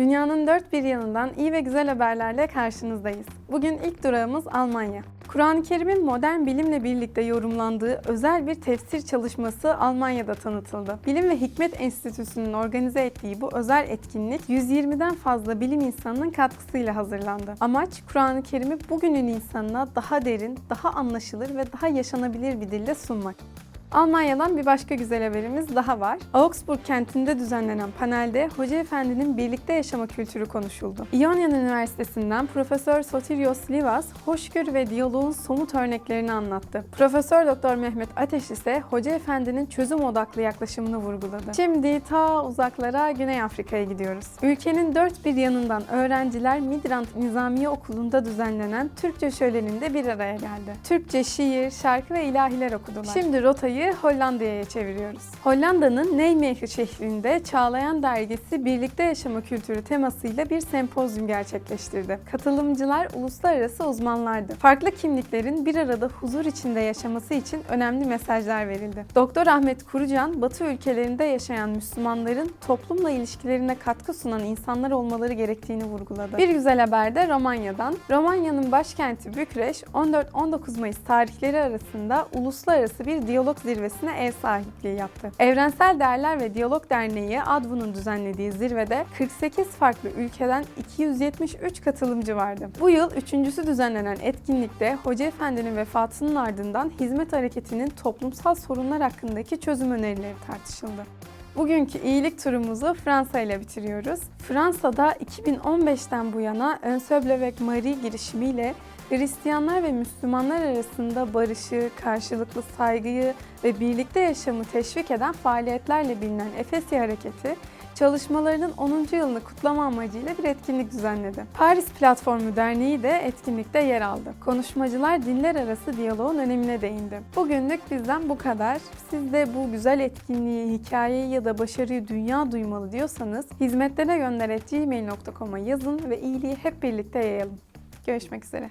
Dünyanın dört bir yanından iyi ve güzel haberlerle karşınızdayız. Bugün ilk durağımız Almanya. Kur'an-ı Kerim'in modern bilimle birlikte yorumlandığı özel bir tefsir çalışması Almanya'da tanıtıldı. Bilim ve Hikmet Enstitüsü'nün organize ettiği bu özel etkinlik 120'den fazla bilim insanının katkısıyla hazırlandı. Amaç Kur'an-ı Kerim'i bugünün insanına daha derin, daha anlaşılır ve daha yaşanabilir bir dille sunmak. Almanya'dan bir başka güzel haberimiz daha var. Augsburg kentinde düzenlenen panelde Hoca Efendi'nin birlikte yaşama kültürü konuşuldu. İonya'nın Üniversitesi'nden Profesör Sotirios Livas, hoşgörü ve diyaloğun somut örneklerini anlattı. Profesör Doktor Mehmet Ateş ise Hoca Efendi'nin çözüm odaklı yaklaşımını vurguladı. Şimdi ta uzaklara Güney Afrika'ya gidiyoruz. Ülkenin dört bir yanından öğrenciler Midrant Nizamiye Okulu'nda düzenlenen Türkçe şöleninde bir araya geldi. Türkçe şiir, şarkı ve ilahiler okudular. Şimdi rotayı Hollanda'ya çeviriyoruz. Hollanda'nın Nijmegen şehrinde Çağlayan Dergisi Birlikte Yaşama Kültürü temasıyla bir sempozyum gerçekleştirdi. Katılımcılar uluslararası uzmanlardı. Farklı kimliklerin bir arada huzur içinde yaşaması için önemli mesajlar verildi. Doktor Ahmet Kurucan, Batı ülkelerinde yaşayan Müslümanların toplumla ilişkilerine katkı sunan insanlar olmaları gerektiğini vurguladı. Bir güzel haber de Romanya'dan. Romanya'nın başkenti Bükreş 14-19 Mayıs tarihleri arasında uluslararası bir diyalog zirvesine ev sahipliği yaptı. Evrensel Değerler ve Diyalog Derneği ADVU'nun düzenlediği zirvede 48 farklı ülkeden 273 katılımcı vardı. Bu yıl üçüncüsü düzenlenen etkinlikte Hoca Efendi'nin vefatının ardından hizmet hareketinin toplumsal sorunlar hakkındaki çözüm önerileri tartışıldı. Bugünkü iyilik turumuzu Fransa ile bitiriyoruz. Fransa'da 2015'ten bu yana avec Marie girişimiyle Hristiyanlar ve Müslümanlar arasında barışı, karşılıklı saygıyı ve birlikte yaşamı teşvik eden faaliyetlerle bilinen Efesya Hareketi, çalışmalarının 10. yılını kutlama amacıyla bir etkinlik düzenledi. Paris Platformu Derneği de etkinlikte yer aldı. Konuşmacılar dinler arası diyaloğun önemine değindi. Bugünlük bizden bu kadar. Siz de bu güzel etkinliği, hikayeyi ya da başarıyı dünya duymalı diyorsanız hizmetlere gönder@gmail.com'a yazın ve iyiliği hep birlikte yayalım. Görüşmek üzere.